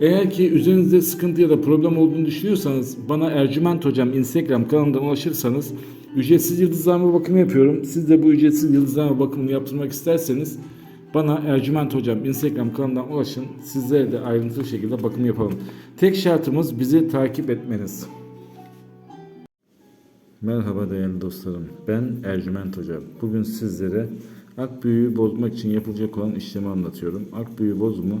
Eğer ki üzerinizde sıkıntı ya da problem olduğunu düşünüyorsanız bana Ercüment Hocam Instagram kanalından ulaşırsanız ücretsiz yıldızlama bakımı yapıyorum. Siz de bu ücretsiz yıldızlama bakımını yaptırmak isterseniz bana Ercüment Hocam Instagram kanalından ulaşın. Sizlere de ayrıntılı şekilde bakım yapalım. Tek şartımız bizi takip etmeniz. Merhaba değerli dostlarım. Ben Ercüment Hoca. Bugün sizlere ak büyüğü bozmak için yapılacak olan işlemi anlatıyorum. Ak büyü bozumu